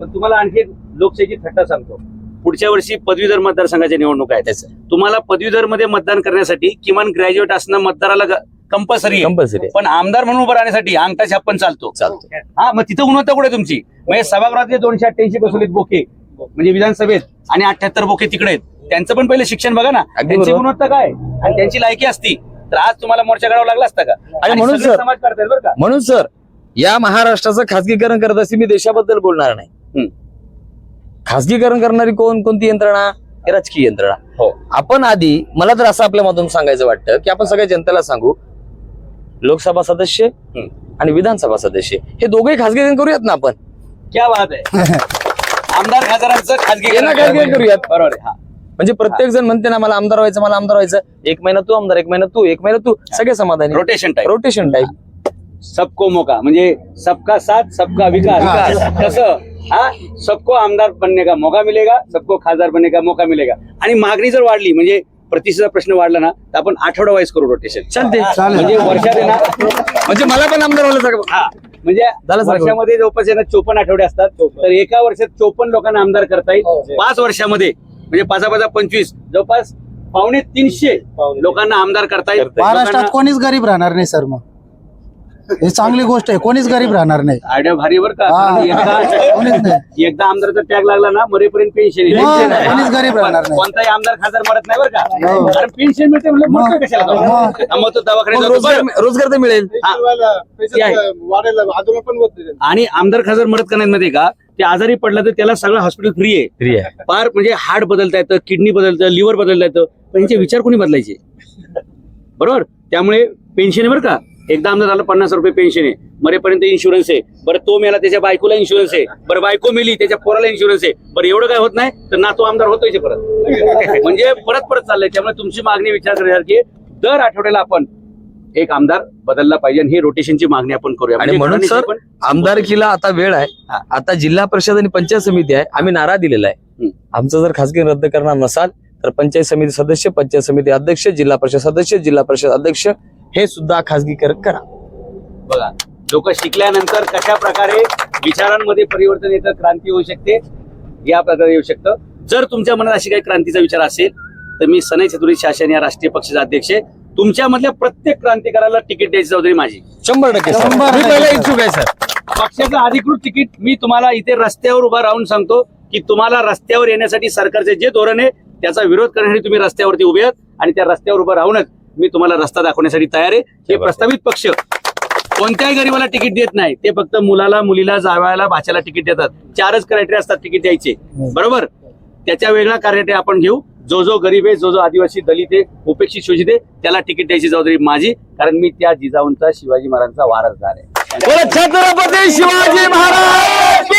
पण तुम्हाला आणखी एक लोकशाहीची थट्टा सांगतो. पुढच्या वर्षी पदवीधर मतदारसंघाच्या निवडणूक आहेत त्याचं. तुम्हाला पदवीधरमध्ये मतदान करण्यासाठी किमान ग्रॅज्युएट असणं मतदाराला कंपल्सरी आहे. कंपल्सरी पण आमदार म्हणून उभं राहण्यासाठी अंगठा छप्पन चालतो. चालतो. हा मग तिथं गुणवत्ता कुठे आहे तुमची? म्हणजे सभागृहातले दोनशे अठ्ठ्याऐंशी बसवलेत बोके म्हणजे विधानसभेत आणि अठ्याहत्तर बोके तिकडे आहेत. त्यांचं पण पहिलं शिक्षण बघा ना. त्यांची. गुणवत्ता काय? आणि त्यांची लायकी असती. तर आज तुम्हाला मोर्चा काढावा लागला असता का? आणि म्हणून सर- समाज करतायत बरं का. म्हणून सर या महाराष्ट्राचं खासगीकरण करत असते मी देशाबद्दल बोलणार नाही. खासगीकरण करणारी कोण कोणती यंत्रणा? राजकीय यंत्रणा. हो. आपण आधी मला तर असं आपल्या मधून सांगायचं वाटतं की आपण सगळ्या जनतेला सांगू लोकसभा सदस्य. आणि विधानसभा सदस्य हे दोघेही खासगीकरण करूयात ना आपण? क्या बात आहे. आमदार खासदारांचं खाजगी करूयात. बरोबर म्हणजे प्रत्येक जण म्हणते ना मला आमदार व्हायचं मला आमदार व्हायचं. एक महिना तू आमदार एक महिना तू एक महिना तू. सगळे समाधानी. रोटेशन टाईप रोटेशन टाईप सबको मौका म्हणजे सबका साथ सबका विकास. कसं हा सबको आमदार बनने का मौका मिलेगा सबको खासदार बनने का मौका मिलेगा. आणि मागणी जर वाढली म्हणजे प्रतिष्ठेचा प्रश्न वाढला ना तर आपण आठवडा वाईज करू रोटेशन चालते म्हणजे वर्षात ना म्हणजे मला पण आमदार व्हायला सांगा. हा म्हणजे. वर्षामध्ये जवळपास आहे ना चोपन्न आठवडे असतात. तर एका वर्षात चोपन्न लोकांना आमदार करता येईल. पाच वर्षामध्ये म्हणजे पाचा पाचा पंचवीस जवळपास पावणे तीनशे लोकांना आमदार करता येईल. महाराष्ट्रात कोणीच गरीब राहणार नाही सर मग? हे चांगली गोष्ट आहे कोणीच गरीब राहणार नाही आयडिया भारी बर का हा. एकदा कोणीच नाही एकदा आमदारचा टॅग लागला ना मरेपर्यंत पेन्शन मग कोणीच गरीब राहणार नाही. कोणताही आमदार खासदार मरत नाही बरं हो. का अरे पेन्शन मिळते म्हणजे मग. मोठं कशाला मग. हा, मग तो दवाखान्यात जातो. रोजगार बरं. रोजगार तर मिळेल हा. ते आहे. वाढायला आंदोलन पण होत नाही आणि आमदार खासदार मरत का नाही मध्ये का ते आजारी पडला तर त्याला सगळं हॉस्पिटल फ्री आहे फ्री आहे फार म्हणजे हार्ट बदलता येतं किडनी बदलतं लिव्हर बदलता येतं पण यांचे विचार कोणी बदलायचे बरोबर त्यामुळे पेन्शन आहे बरं का एकदा आमदार झालं पन्नास रुपये पेन्शन आहे. मरेपर्यंत इन्शुरन्स आहे. बरं तो मेला त्याच्या बायकोला इन्शुरन्स आहे. बरं बायको मेली त्याच्या पोराला इन्शुरन्स आहे. बरं एवढं काय होत नाही तर ना तो आमदार होतोय परत. म्हणजे परत परत चाललंय. त्यामुळे तुमची मागणी विचार करण्यासारखी. दर आठवड्याला आपण एक आमदार बदलला पाहिजे आणि ही रोटेशनची मागणी आपण करूया. आणि म्हणजे म्हणून सर आमदारकीला आता वेळ आहे. आता जिल्हा परिषद आणि पंचायत समिती आहे. आम्ही नारा दिलेला आहे. आमचं जर खासगी रद्द करणार नसाल तर पंचायत समिती सदस्य पंचायत समिती अध्यक्ष जिल्हा परिषद सदस्य जिल्हा परिषद अध्यक्ष हे सुद्धा खासगीकरण करा. बघा लोक शिकल्यानंतर कशा प्रकारे विचारांमध्ये परिवर्तन येतं क्रांती होऊ शकते या प्रकारे येऊ शकतं. जर तुमच्या मनात अशी काही क्रांतीचा विचार असेल तर मी सनई चतुर्वेदी शासन या राष्ट्रीय पक्षाचे अध्यक्ष आहे. तुमच्यामधल्या प्रत्येक क्रांतिकाराला तिकीट द्यायची जबाबदारी माझी. शंभर टक्के इच्छुक आहे सर. पक्षाचं अधिकृत तिकीट मी तुम्हाला इथे रस्त्यावर उभा राहून सांगतो की तुम्हाला रस्त्यावर येण्यासाठी सरकारचे जे धोरण आहे त्याचा विरोध करण्यासाठी तुम्ही रस्त्यावरती उभे आहात आणि त्या रस्त्यावर उभं राहूनच मी तुम्हाला रस्ता दाखवण्यासाठी तयार आहे. हे प्रस्तावित पक्ष कोणत्याही गरीबाला तिकीट देत नाही. ते फक्त मुलाला मुलीला जावयाला भाच्याला तिकीट देतात. चारच क्रायटेरिया असतात तिकीट द्यायचे. बरोबर? त्याच्या वेगळा क्रायटेरिया आपण घेऊ. जो जो गरीब आहे जो जो आदिवासी दलित आहे उपेक्षित शोषित आहे त्याला तिकीट द्यायची जबाबदारी माझी कारण मी त्या जिजाऊंचा शिवाजी महाराजांचा वारसदार आहे. छत्रपती शिवाजी महाराज